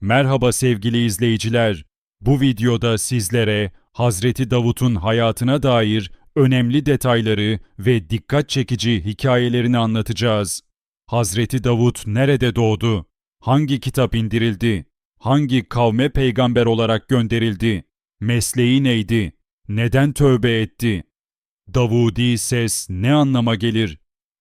Merhaba sevgili izleyiciler. Bu videoda sizlere Hazreti Davut'un hayatına dair önemli detayları ve dikkat çekici hikayelerini anlatacağız. Hazreti Davut nerede doğdu? Hangi kitap indirildi? Hangi kavme peygamber olarak gönderildi? Mesleği neydi? Neden tövbe etti? Davudi ses ne anlama gelir?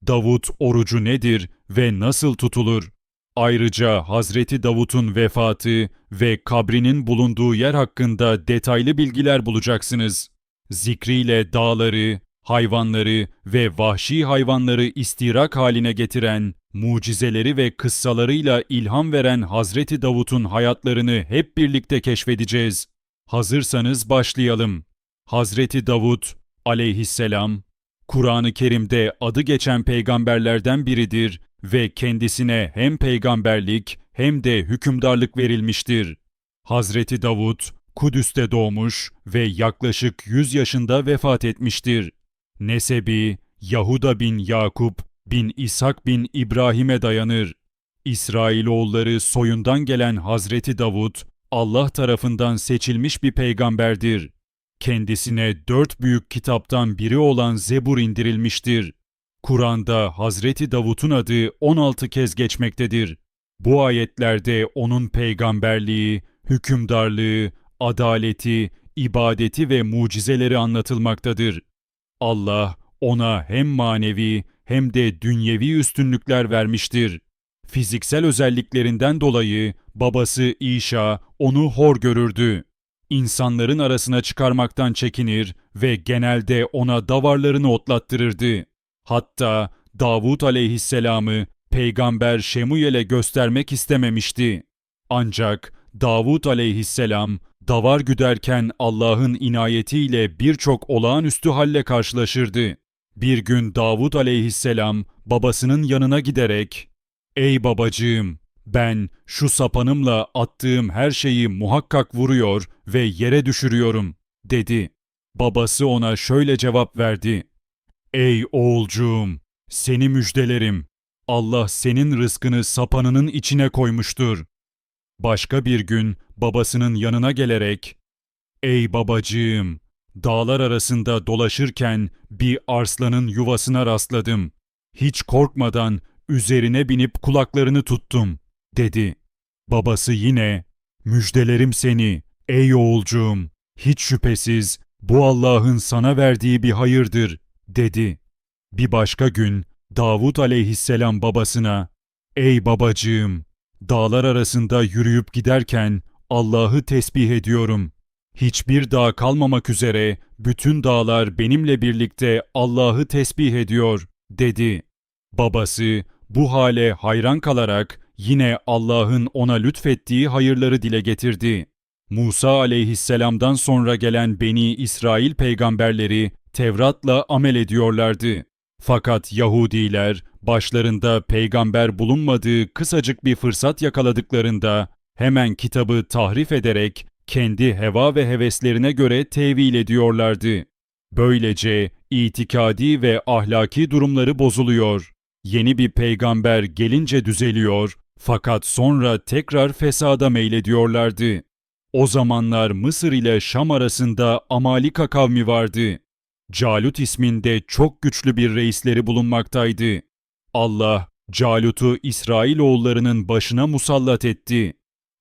Davut orucu nedir ve nasıl tutulur? Ayrıca Hazreti Davut'un vefatı ve kabrinin bulunduğu yer hakkında detaylı bilgiler bulacaksınız. Zikriyle dağları, hayvanları ve vahşi hayvanları istirak haline getiren, mucizeleri ve kıssalarıyla ilham veren Hazreti Davut'un hayatlarını hep birlikte keşfedeceğiz. Hazırsanız başlayalım. Hazreti Davut aleyhisselam, Kur'an-ı Kerim'de adı geçen peygamberlerden biridir ve kendisine hem peygamberlik hem de hükümdarlık verilmiştir. Hazreti Davut, Kudüs'te doğmuş ve yaklaşık 100 yaşında vefat etmiştir. Nesebi, Yahuda bin Yakup bin İshak bin İbrahim'e dayanır. İsrailoğulları soyundan gelen Hazreti Davut, Allah tarafından seçilmiş bir peygamberdir. Kendisine dört büyük kitaptan biri olan Zebur indirilmiştir. Kur'an'da Hazreti Davut'un adı 16 kez geçmektedir. Bu ayetlerde onun peygamberliği, hükümdarlığı, adaleti, ibadeti ve mucizeleri anlatılmaktadır. Allah ona hem manevi hem de dünyevi üstünlükler vermiştir. Fiziksel özelliklerinden dolayı babası İşa onu hor görürdü. İnsanların arasına çıkarmaktan çekinir ve genelde ona davarlarını otlattırırdı. Hatta Davut aleyhisselamı peygamber Şemuyel'e göstermek istememişti. Ancak Davut aleyhisselam davar güderken Allah'ın inayetiyle birçok olağanüstü halle karşılaşırdı. Bir gün Davut aleyhisselam babasının yanına giderek ''Ey babacığım, ben şu sapanımla attığım her şeyi muhakkak vuruyor ve yere düşürüyorum.'' dedi. Babası ona şöyle cevap verdi. Ey oğulcuğum, seni müjdelerim. Allah senin rızkını sapanının içine koymuştur. Başka bir gün babasının yanına gelerek, Ey babacığım, dağlar arasında dolaşırken bir arslanın yuvasına rastladım. Hiç korkmadan üzerine binip kulaklarını tuttum, dedi. Babası yine, müjdelerim seni, ey oğulcuğum, hiç şüphesiz bu Allah'ın sana verdiği bir hayırdır, dedi. Bir başka gün Davud aleyhisselam babasına, Ey babacığım, dağlar arasında yürüyüp giderken Allah'ı tesbih ediyorum. Hiçbir dağ kalmamak üzere bütün dağlar benimle birlikte Allah'ı tesbih ediyor, dedi. Babası bu hale hayran kalarak yine Allah'ın ona lütfettiği hayırları dile getirdi. Musa aleyhisselamdan sonra gelen Beni İsrail peygamberleri Tevrat'la amel ediyorlardı. Fakat Yahudiler başlarında peygamber bulunmadığı kısacık bir fırsat yakaladıklarında hemen kitabı tahrif ederek kendi heva ve heveslerine göre tevil ediyorlardı. Böylece itikadi ve ahlaki durumları bozuluyor. Yeni bir peygamber gelince düzeliyor fakat sonra tekrar fesada meylediyorlardı. O zamanlar Mısır ile Şam arasında Amalika kavmi vardı. Calut isminde çok güçlü bir reisleri bulunmaktaydı. Allah Calut'u İsrailoğullarının başına musallat etti.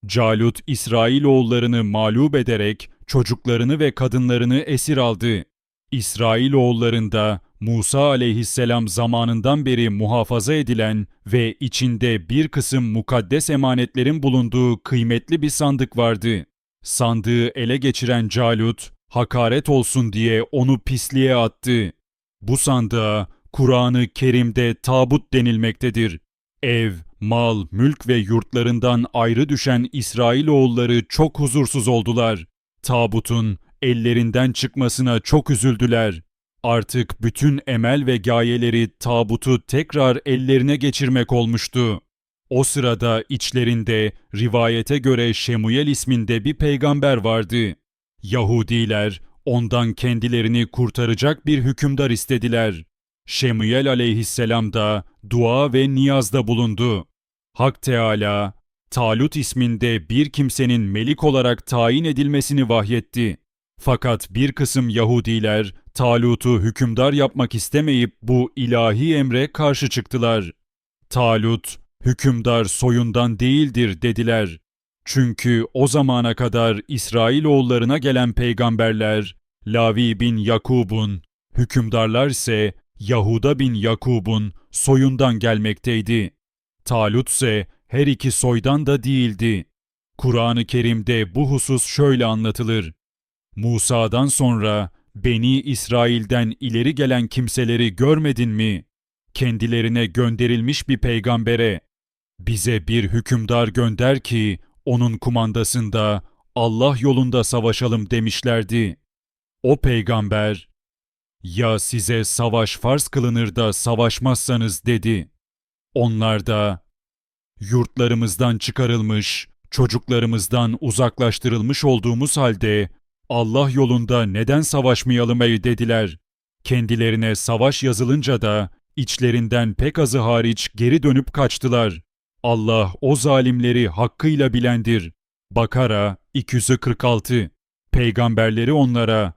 Calut İsrailoğullarını mağlup ederek çocuklarını ve kadınlarını esir aldı. İsrailoğullarında Musa aleyhisselam zamanından beri muhafaza edilen ve içinde bir kısım mukaddes emanetlerin bulunduğu kıymetli bir sandık vardı. Sandığı ele geçiren Calut, hakaret olsun diye onu pisliğe attı. Bu sandığa Kur'an-ı Kerim'de tabut denilmektedir. Ev, mal, mülk ve yurtlarından ayrı düşen İsrailoğulları çok huzursuz oldular. Tabutun ellerinden çıkmasına çok üzüldüler. Artık bütün emel ve gayeleri tabutu tekrar ellerine geçirmek olmuştu. O sırada içlerinde rivayete göre Şemuyel isminde bir peygamber vardı. Yahudiler ondan kendilerini kurtaracak bir hükümdar istediler. Şemuyel aleyhisselam da dua ve niyazda bulundu. Hak Teala, Talut isminde bir kimsenin melik olarak tayin edilmesini vahyetti. Fakat bir kısım Yahudiler Talut'u hükümdar yapmak istemeyip bu ilahi emre karşı çıktılar. Talut, hükümdar soyundan değildir dediler. Çünkü o zamana kadar İsrailoğullarına gelen peygamberler, Lavi bin Yakub'un, hükümdarlar ise Yahuda bin Yakub'un soyundan gelmekteydi. Talut ise her iki soydan da değildi. Kur'an-ı Kerim'de bu husus şöyle anlatılır. Musa'dan sonra Beni İsrail'den ileri gelen kimseleri görmedin mi? Kendilerine gönderilmiş bir peygambere, bize bir hükümdar gönder ki onun kumandasında Allah yolunda savaşalım demişlerdi. O peygamber, ya size savaş farz kılınır da savaşmazsanız dedi. Onlar da, yurtlarımızdan çıkarılmış, çocuklarımızdan uzaklaştırılmış olduğumuz halde Allah yolunda neden savaşmayalım ey dediler. Kendilerine savaş yazılınca da içlerinden pek azı hariç geri dönüp kaçtılar. Allah o zalimleri hakkıyla bilendir. Bakara 246 Peygamberleri onlara,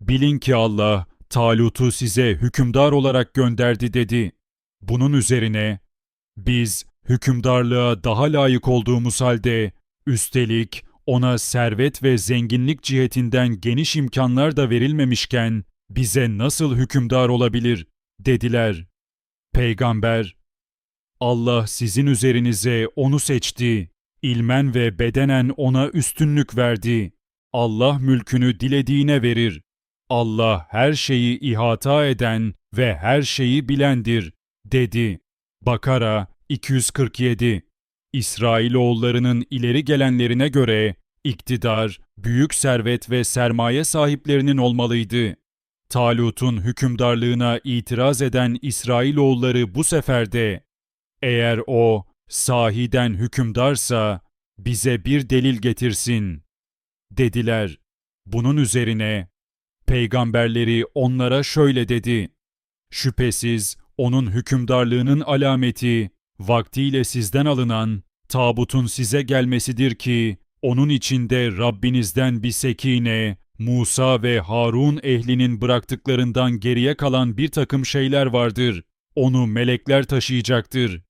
bilin ki Allah Talut'u size hükümdar olarak gönderdi dedi. Bunun üzerine, biz hükümdarlığa daha layık olduğumuz halde, üstelik ona servet ve zenginlik cihetinden geniş imkanlar da verilmemişken, bize nasıl hükümdar olabilir, dediler. Peygamber, Allah sizin üzerinize onu seçti. İlmen ve bedenen ona üstünlük verdi. Allah mülkünü dilediğine verir. Allah her şeyi ihata eden ve her şeyi bilendir, dedi. Bakara 247 İsrailoğullarının ileri gelenlerine göre iktidar, büyük servet ve sermaye sahiplerinin olmalıydı. Talut'un hükümdarlığına itiraz eden İsrailoğulları bu sefer de eğer o sahiden hükümdarsa bize bir delil getirsin dediler. Bunun üzerine peygamberleri onlara şöyle dedi. Şüphesiz onun hükümdarlığının alameti vaktiyle sizden alınan tabutun size gelmesidir ki onun içinde Rabbinizden bir sekine, Musa ve Harun ehlinin bıraktıklarından geriye kalan bir takım şeyler vardır. Onu melekler taşıyacaktır.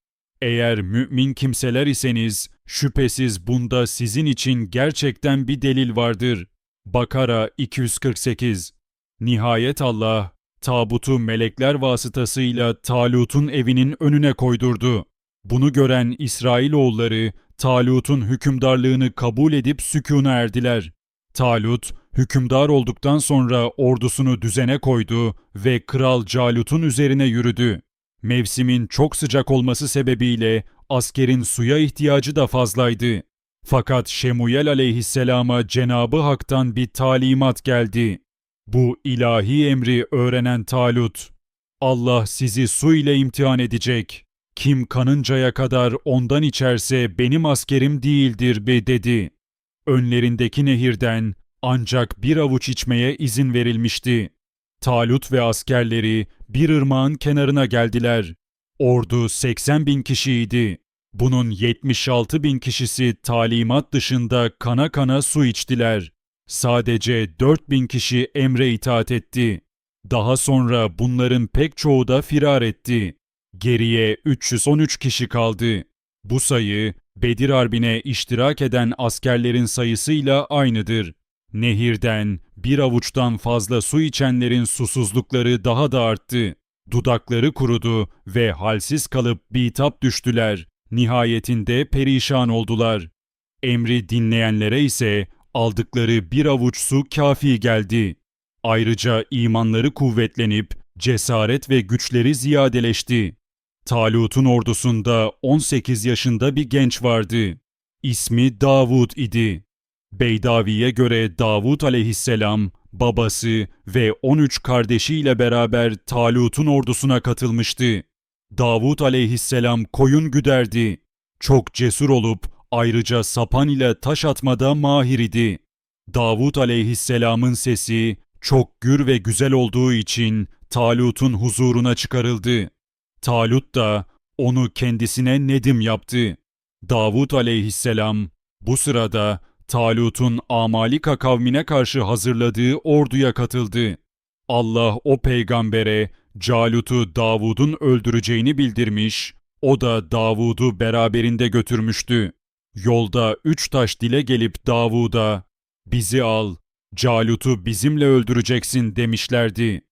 Eğer mümin kimseler iseniz şüphesiz bunda sizin için gerçekten bir delil vardır. Bakara 248 Nihayet Allah tabutu melekler vasıtasıyla Talut'un evinin önüne koydurdu. Bunu gören İsrailoğulları Talut'un hükümdarlığını kabul edip sükûna erdiler. Talut, hükümdar olduktan sonra ordusunu düzene koydu ve Kral Calut'un üzerine yürüdü. Mevsimin çok sıcak olması sebebiyle askerin suya ihtiyacı da fazlaydı. Fakat Şemuyel aleyhisselama Cenabı Hak'tan bir talimat geldi. Bu ilahi emri öğrenen Talut, Allah sizi su ile imtihan edecek. Kim kanıncaya kadar ondan içerse benim askerim değildir be dedi. Önlerindeki nehirden ancak bir avuç içmeye izin verilmişti. Talut ve askerleri bir ırmağın kenarına geldiler. Ordu 80 bin kişiydi. Bunun 76 bin kişisi talimat dışında kana kana su içtiler. Sadece 4 bin kişi emre itaat etti. Daha sonra bunların pek çoğu da firar etti. Geriye 313 kişi kaldı. Bu sayı Bedir Harbi'ne iştirak eden askerlerin sayısıyla aynıdır. Nehirden bir avuçtan fazla su içenlerin susuzlukları daha da arttı. Dudakları kurudu ve halsiz kalıp bitap düştüler. Nihayetinde perişan oldular. Emri dinleyenlere ise aldıkları bir avuç su kafi geldi. Ayrıca imanları kuvvetlenip cesaret ve güçleri ziyadeleşti. Talut'un ordusunda 18 yaşında bir genç vardı. İsmi Davud idi. Beydavi'ye göre Davud aleyhisselam babası ve 13 kardeşiyle beraber Talut'un ordusuna katılmıştı. Davud aleyhisselam koyun güderdi. Çok cesur olup ayrıca sapan ile taş atmada mahir idi. Davud aleyhisselamın sesi çok gür ve güzel olduğu için Talut'un huzuruna çıkarıldı. Talut da onu kendisine nedim yaptı. Davud aleyhisselam bu sırada Talut'un Amalika kavmine karşı hazırladığı orduya katıldı. Allah o peygambere Calut'u Davud'un öldüreceğini bildirmiş, o da Davud'u beraberinde götürmüştü. Yolda üç taş dile gelip Davud'a, bizi al, Calut'u bizimle öldüreceksin demişlerdi.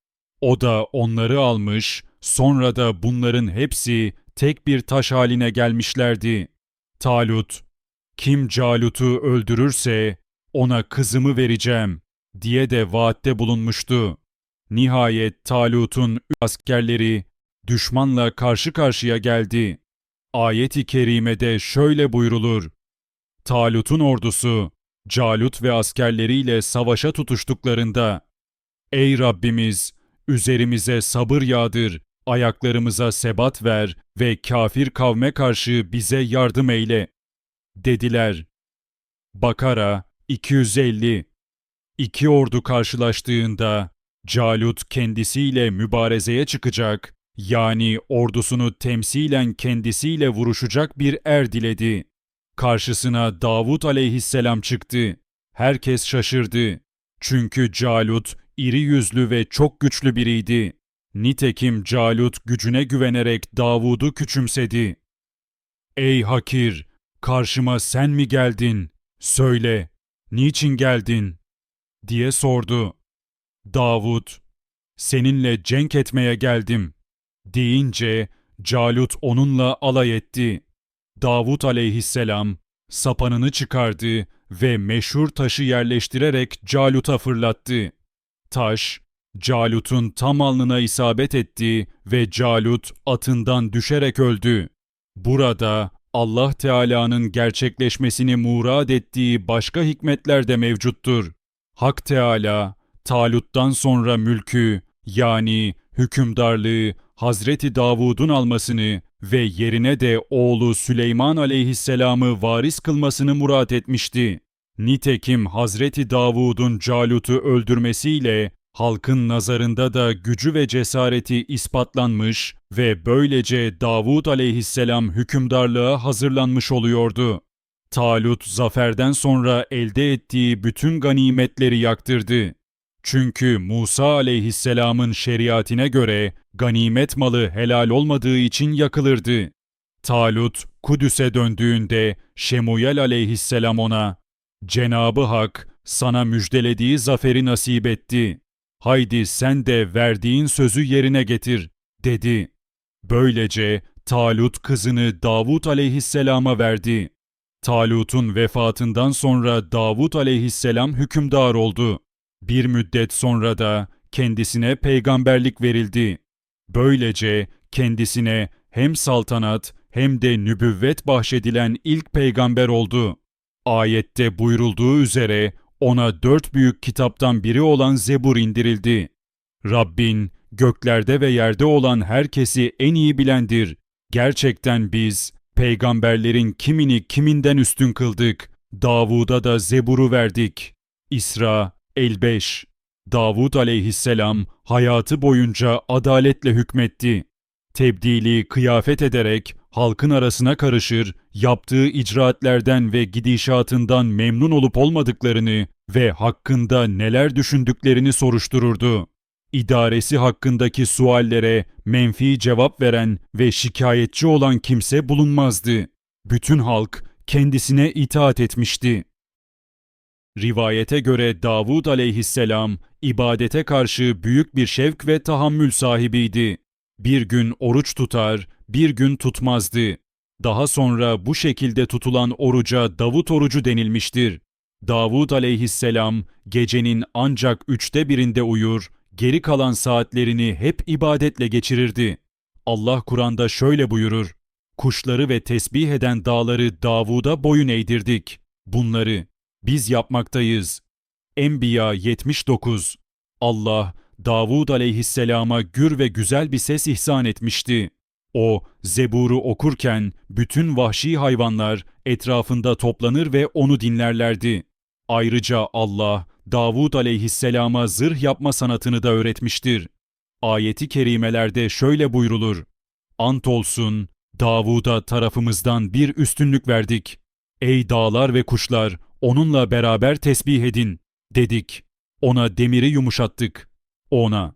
O da onları almış, sonra da bunların hepsi tek bir taş haline gelmişlerdi. Talut, kim Calut'u öldürürse ona kızımı vereceğim diye de vaatte bulunmuştu. Nihayet Talut'un askerleri düşmanla karşı karşıya geldi. Ayet-i kerimede şöyle buyrulur. Talut'un ordusu Calut ve askerleriyle savaşa tutuştuklarında Ey Rabbimiz! Üzerimize sabır yağdır, ayaklarımıza sebat ver ve kafir kavme karşı bize yardım eyle. Dediler. Bakara 250 İki ordu karşılaştığında Calut kendisiyle mübarezeye çıkacak, yani ordusunu temsilen kendisiyle vuruşacak bir er diledi. Karşısına Davut aleyhisselam çıktı. Herkes şaşırdı. Çünkü Calut iri yüzlü ve çok güçlü biriydi. Nitekim Calut gücüne güvenerek Davud'u küçümsedi. Ey hakir! Karşıma sen mi geldin? Söyle, niçin geldin? diye sordu. Davud, seninle cenk etmeye geldim deyince Calut onunla alay etti. Davud aleyhisselam sapanını çıkardı ve meşhur taşı yerleştirerek Calut'a fırlattı. Taş, Calut'un tam alnına isabet etti ve Calut atından düşerek öldü. Burada Allah Teala'nın gerçekleşmesini murad ettiği başka hikmetler de mevcuttur. Hak Teala, Talut'tan sonra mülkü yani hükümdarlığı Hazreti Davud'un almasını ve yerine de oğlu Süleyman aleyhisselamı varis kılmasını murat etmişti. Nitekim Hazreti Davud'un Calut'u öldürmesiyle halkın nazarında da gücü ve cesareti ispatlanmış ve böylece Davud aleyhisselam hükümdarlığa hazırlanmış oluyordu. Talut zaferden sonra elde ettiği bütün ganimetleri yaktırdı. Çünkü Musa aleyhisselamın şeriatine göre ganimet malı helal olmadığı için yakılırdı. Talut Kudüs'e döndüğünde Şemuyel aleyhisselam ona Cenabı Hak sana müjdelediği zaferi nasip etti. Haydi sen de verdiğin sözü yerine getir dedi. Böylece Talut kızını Davut aleyhisselama verdi. Talut'un vefatından sonra Davut aleyhisselam hükümdar oldu. Bir müddet sonra da kendisine peygamberlik verildi. Böylece kendisine hem saltanat hem de nübüvvet bahşedilen ilk peygamber oldu. Ayette buyurulduğu üzere ona dört büyük kitaptan biri olan Zebur indirildi. Rabbin göklerde ve yerde olan herkesi en iyi bilendir. Gerçekten biz peygamberlerin kimini kiminden üstün kıldık. Davud'a da Zebur'u verdik. İsra 55 Davud aleyhisselam hayatı boyunca adaletle hükmetti. Tebdili kıyafet ederek halkın arasına karışır, yaptığı icraatlerden ve gidişatından memnun olup olmadıklarını ve hakkında neler düşündüklerini soruştururdu. İdaresi hakkındaki suallere menfi cevap veren ve şikayetçi olan kimse bulunmazdı. Bütün halk kendisine itaat etmişti. Rivayete göre Davud aleyhisselam ibadete karşı büyük bir şevk ve tahammül sahibiydi. Bir gün oruç tutar, bir gün tutmazdı. Daha sonra bu şekilde tutulan oruca Davut orucu denilmiştir. Davud aleyhisselam gecenin ancak üçte birinde uyur, geri kalan saatlerini hep ibadetle geçirirdi. Allah Kur'an'da şöyle buyurur. Kuşları ve tesbih eden dağları Davud'a boyun eğdirdik. Bunları biz yapmaktayız. Enbiya 79 Allah Davud aleyhisselama gür ve güzel bir ses ihsan etmişti. O, Zebur'u okurken bütün vahşi hayvanlar etrafında toplanır ve onu dinlerlerdi. Ayrıca Allah, Davud aleyhisselama zırh yapma sanatını da öğretmiştir. Ayeti kerimelerde şöyle buyrulur. Ant olsun, Davud'a tarafımızdan bir üstünlük verdik. Ey dağlar ve kuşlar, onunla beraber tesbih edin, dedik. Ona demiri yumuşattık. Ona,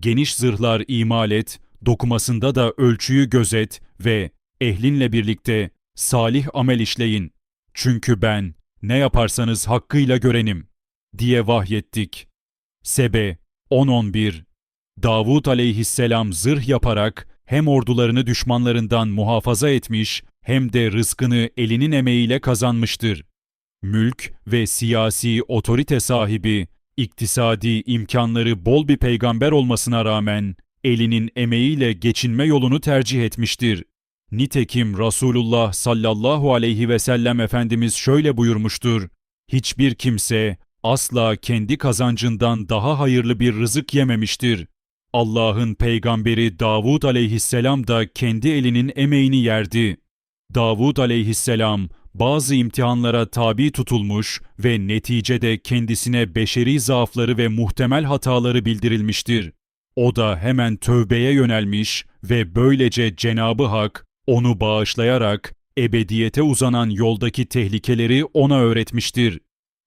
geniş zırhlar imal et, dokumasında da ölçüyü gözet ve ehlinle birlikte salih amel işleyin. Çünkü ben ne yaparsanız hakkıyla görenim, diye vahyettik. Sebe 10-11 Davud aleyhisselam zırh yaparak hem ordularını düşmanlarından muhafaza etmiş hem de rızkını elinin emeğiyle kazanmıştır. Mülk ve siyasi otorite sahibi, iktisadi imkanları bol bir peygamber olmasına rağmen elinin emeğiyle geçinme yolunu tercih etmiştir. Nitekim Resulullah sallallahu aleyhi ve sellem Efendimiz şöyle buyurmuştur. Hiçbir kimse asla kendi kazancından daha hayırlı bir rızık yememiştir. Allah'ın peygamberi Davud aleyhisselam da kendi elinin emeğini yerdi. Davud aleyhisselam bazı imtihanlara tabi tutulmuş ve neticede kendisine beşeri zaafları ve muhtemel hataları bildirilmiştir. O da hemen tövbeye yönelmiş ve böylece Cenabı Hak onu bağışlayarak ebediyete uzanan yoldaki tehlikeleri ona öğretmiştir.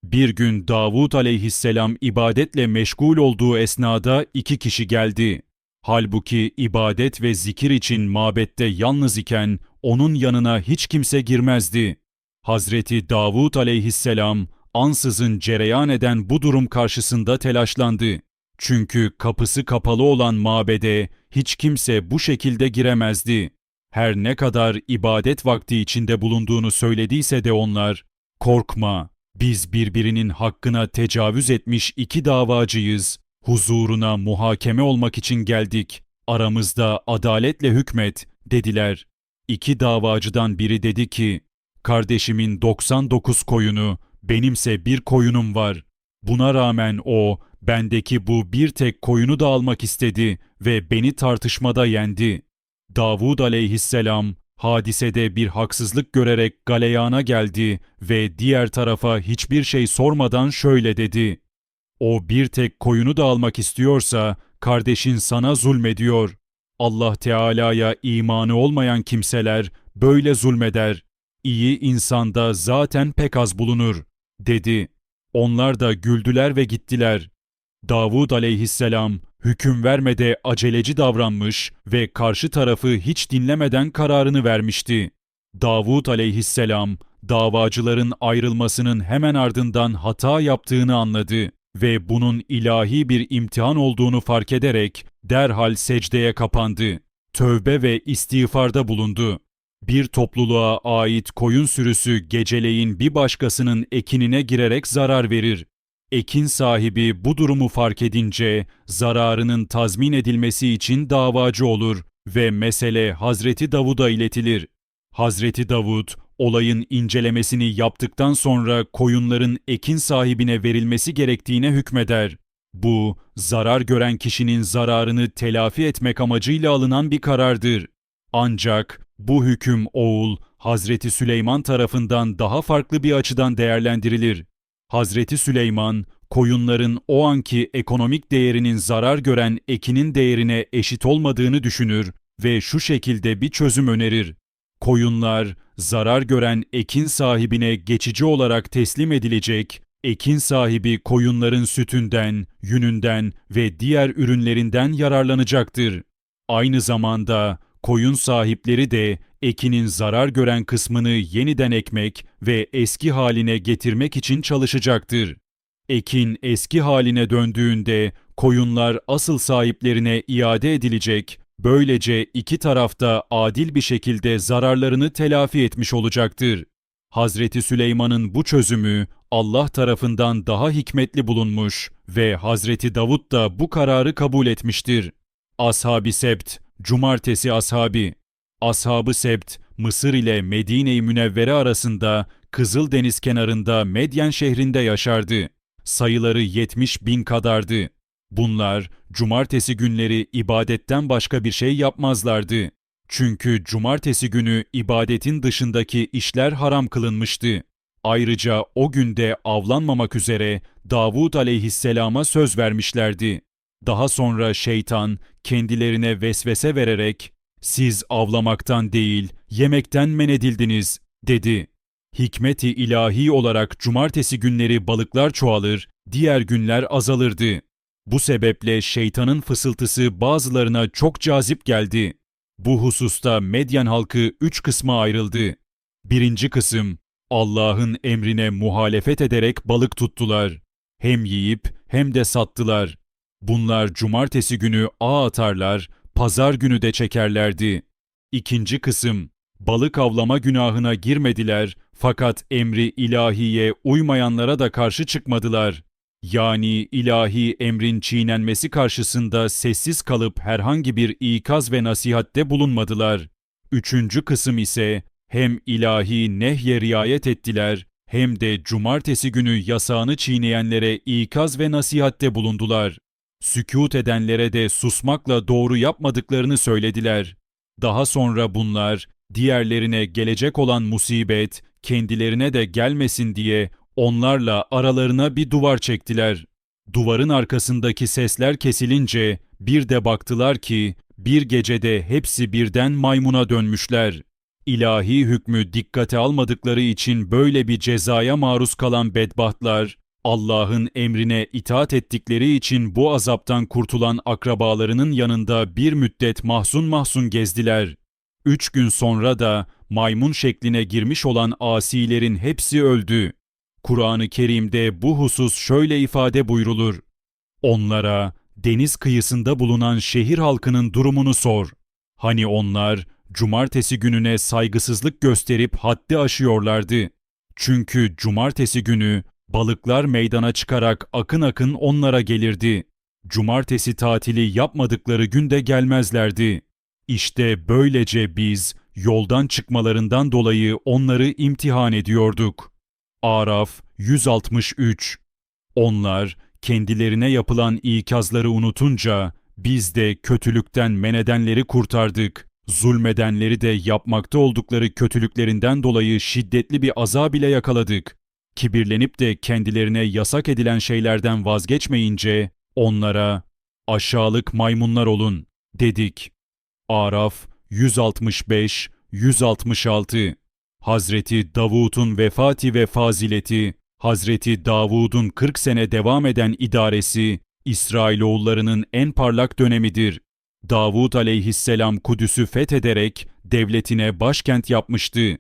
Bir gün Davud aleyhisselam ibadetle meşgul olduğu esnada iki kişi geldi. Halbuki ibadet ve zikir için mabette yalnız iken onun yanına hiç kimse girmezdi. Hazreti Davud aleyhisselam ansızın cereyan eden bu durum karşısında telaşlandı. Çünkü kapısı kapalı olan mabede hiç kimse bu şekilde giremezdi. Her ne kadar ibadet vakti içinde bulunduğunu söylediyse de onlar, korkma, biz birbirinin hakkına tecavüz etmiş iki davacıyız, huzuruna muhakeme olmak için geldik, aramızda adaletle hükmet, dediler. İki davacıdan biri dedi ki, kardeşimin 99 koyunu, benimse bir koyunum var. Buna rağmen o, bendeki bu bir tek koyunu da almak istedi ve beni tartışmada yendi. Davud aleyhisselam hadisede bir haksızlık görerek galeyana geldi ve diğer tarafa hiçbir şey sormadan şöyle dedi. O bir tek koyunu da almak istiyorsa kardeşin sana zulmediyor. Allah Teala'ya imanı olmayan kimseler böyle zulmeder. İyi insanda zaten pek az bulunur, dedi. Onlar da güldüler ve gittiler. Davud aleyhisselam hüküm vermede aceleci davranmış ve karşı tarafı hiç dinlemeden kararını vermişti. Davud aleyhisselam davacıların ayrılmasının hemen ardından hata yaptığını anladı ve bunun ilahi bir imtihan olduğunu fark ederek derhal secdeye kapandı. Tövbe ve istiğfarda bulundu. Bir topluluğa ait koyun sürüsü geceleyin bir başkasının ekinine girerek zarar verir. Ekin sahibi bu durumu fark edince zararının tazmin edilmesi için davacı olur ve mesele Hazreti Davud'a iletilir. Hazreti Davud olayın incelemesini yaptıktan sonra koyunların ekin sahibine verilmesi gerektiğine hükmeder. Bu, zarar gören kişinin zararını telafi etmek amacıyla alınan bir karardır. Ancak bu hüküm oğul Hazreti Süleyman tarafından daha farklı bir açıdan değerlendirilir. Hazreti Süleyman, koyunların o anki ekonomik değerinin zarar gören ekinin değerine eşit olmadığını düşünür ve şu şekilde bir çözüm önerir. Koyunlar, zarar gören ekin sahibine geçici olarak teslim edilecek, ekin sahibi koyunların sütünden, yününden ve diğer ürünlerinden yararlanacaktır. Aynı zamanda koyun sahipleri de ekinin zarar gören kısmını yeniden ekmek ve eski haline getirmek için çalışacaktır. Ekin eski haline döndüğünde koyunlar asıl sahiplerine iade edilecek, böylece iki tarafta adil bir şekilde zararlarını telafi etmiş olacaktır. Hazreti Süleyman'ın bu çözümü Allah tarafından daha hikmetli bulunmuş ve Hazreti Davud da bu kararı kabul etmiştir. Ashab-ı Sebt, Cumartesi Ashabi Ashab-ı Sebt, Mısır ile Medine-i Münevvere arasında Kızıldeniz kenarında Medyen şehrinde yaşardı. Sayıları 70 bin kadardı. Bunlar cumartesi günleri ibadetten başka bir şey yapmazlardı. Çünkü cumartesi günü ibadetin dışındaki işler haram kılınmıştı. Ayrıca o günde avlanmamak üzere Davud aleyhisselama söz vermişlerdi. Daha sonra şeytan kendilerine vesvese vererek Siz avlamaktan değil, yemekten men edildiniz, dedi. Hikmeti ilahi olarak cumartesi günleri balıklar çoğalır, diğer günler azalırdı. Bu sebeple şeytanın fısıltısı bazılarına çok cazip geldi. Bu hususta Medyen halkı üç kısma ayrıldı. Birinci kısım, Allah'ın emrine muhalefet ederek balık tuttular. Hem yiyip hem de sattılar. Bunlar cumartesi günü ağ atarlar, pazar günü de çekerlerdi. İkinci kısım, balık avlama günahına girmediler fakat emri ilahiye uymayanlara da karşı çıkmadılar. Yani ilahi emrin çiğnenmesi karşısında sessiz kalıp herhangi bir ikaz ve nasihatte bulunmadılar. Üçüncü kısım ise hem ilahi nehye riayet ettiler hem de cumartesi günü yasağını çiğneyenlere ikaz ve nasihatte bulundular. Sükût edenlere de susmakla doğru yapmadıklarını söylediler. Daha sonra bunlar diğerlerine gelecek olan musibet kendilerine de gelmesin diye onlarla aralarına bir duvar çektiler. Duvarın arkasındaki sesler kesilince bir de baktılar ki bir gecede hepsi birden maymuna dönmüşler. İlahi hükmü dikkate almadıkları için böyle bir cezaya maruz kalan bedbahtlar, Allah'ın emrine itaat ettikleri için bu azaptan kurtulan akrabalarının yanında bir müddet mahzun mahzun gezdiler. Üç gün sonra da maymun şekline girmiş olan asilerin hepsi öldü. Kur'an-ı Kerim'de bu husus şöyle ifade buyrulur. Onlara deniz kıyısında bulunan şehir halkının durumunu sor. Hani onlar cumartesi gününe saygısızlık gösterip haddi aşıyorlardı. Çünkü cumartesi günü balıklar meydana çıkarak akın akın onlara gelirdi. Cumartesi tatili yapmadıkları günde gelmezlerdi. İşte böylece biz yoldan çıkmalarından dolayı onları imtihan ediyorduk. Araf 163 Onlar kendilerine yapılan ikazları unutunca biz de kötülükten menedenleri kurtardık. Zulmedenleri de yapmakta oldukları kötülüklerinden dolayı şiddetli bir azab ile yakaladık. Kibirlenip de kendilerine yasak edilen şeylerden vazgeçmeyince onlara aşağılık maymunlar olun dedik. Araf 165 166 Hazreti Davud'un vefati ve fazileti, Hazreti Davud'un 40 sene devam eden idaresi, İsrailoğullarının en parlak dönemidir. Davud aleyhisselam Kudüs'ü fethederek devletine başkent yapmıştı.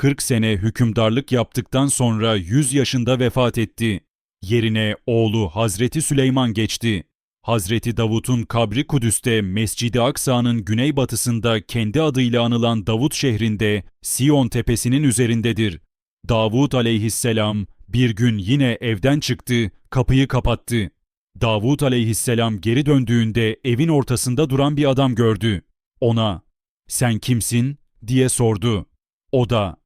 40 sene hükümdarlık yaptıktan sonra 100 yaşında vefat etti. Yerine oğlu Hazreti Süleyman geçti. Hazreti Davut'un kabri Kudüs'te Mescid-i Aksa'nın güneybatısında kendi adıyla anılan Davut şehrinde Sion tepesinin üzerindedir. Davud aleyhisselam bir gün yine evden çıktı, kapıyı kapattı. Davud aleyhisselam geri döndüğünde evin ortasında duran bir adam gördü. Ona, sen kimsin? diye sordu. O da,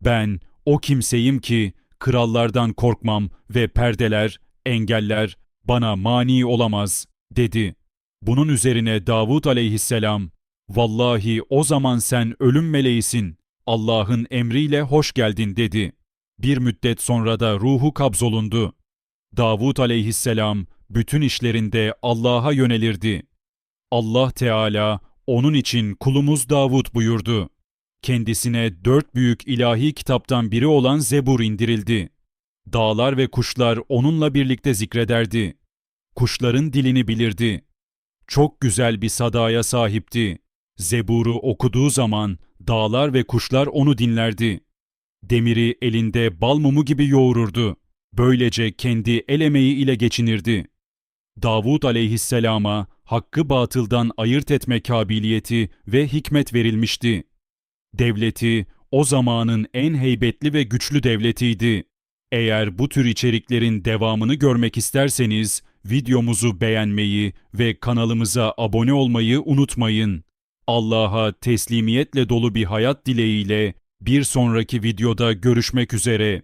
ben o kimseyim ki krallardan korkmam ve perdeler, engeller, bana mani olamaz, dedi. Bunun üzerine Davud aleyhisselam, Vallahi o zaman sen ölüm meleğisin, Allah'ın emriyle hoş geldin dedi. Bir müddet sonra da ruhu kabzolundu. Davud aleyhisselam bütün işlerinde Allah'a yönelirdi. Allah Teala onun için kulumuz Davud buyurdu. Kendisine dört büyük ilahi kitaptan biri olan Zebur indirildi. Dağlar ve kuşlar onunla birlikte zikrederdi. Kuşların dilini bilirdi. Çok güzel bir sadaya sahipti. Zebur'u okuduğu zaman dağlar ve kuşlar onu dinlerdi. Demiri elinde bal mumu gibi yoğururdu. Böylece kendi el emeği ile geçinirdi. Davud aleyhisselama hakkı batıldan ayırt etme kabiliyeti ve hikmet verilmişti. Devleti o zamanın en heybetli ve güçlü devletiydi. Eğer bu tür içeriklerin devamını görmek isterseniz videomuzu beğenmeyi ve kanalımıza abone olmayı unutmayın. Allah'a teslimiyetle dolu bir hayat dileğiyle bir sonraki videoda görüşmek üzere.